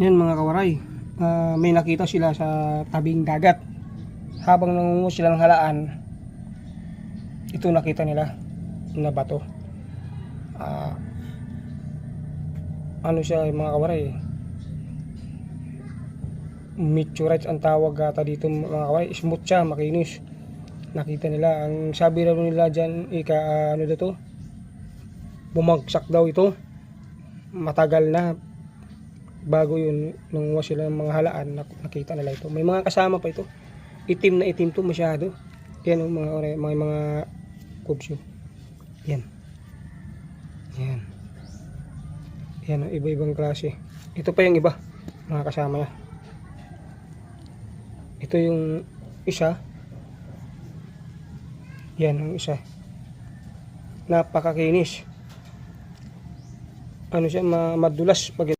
Yan mga kawaray, ah, may nakita sila sa tabing dagat. Habang nangungo sila ng halaan, ito nakita nila na bato. Ah, ano siya mga kawaray? Meteorites ang tawag ata dito mga kawaray. Smooth siya, makinis. Nakita nila. Ang sabi raw nila dyan, ika, ano dito? Bumagsak daw ito. Matagal na bago yun nung was sila ng mga halaan nak- nakita nila ito. May mga kasama pa ito. Itim na itim to masyado. Yan ang mga ore- mga mga kubsyo yan. Yan. Yan ang iba-ibang klase. Ito pa yung iba mga kasama niya. Ito yung isa. Yan ang isa. Napakakinis. Ano siya ma- madulas pag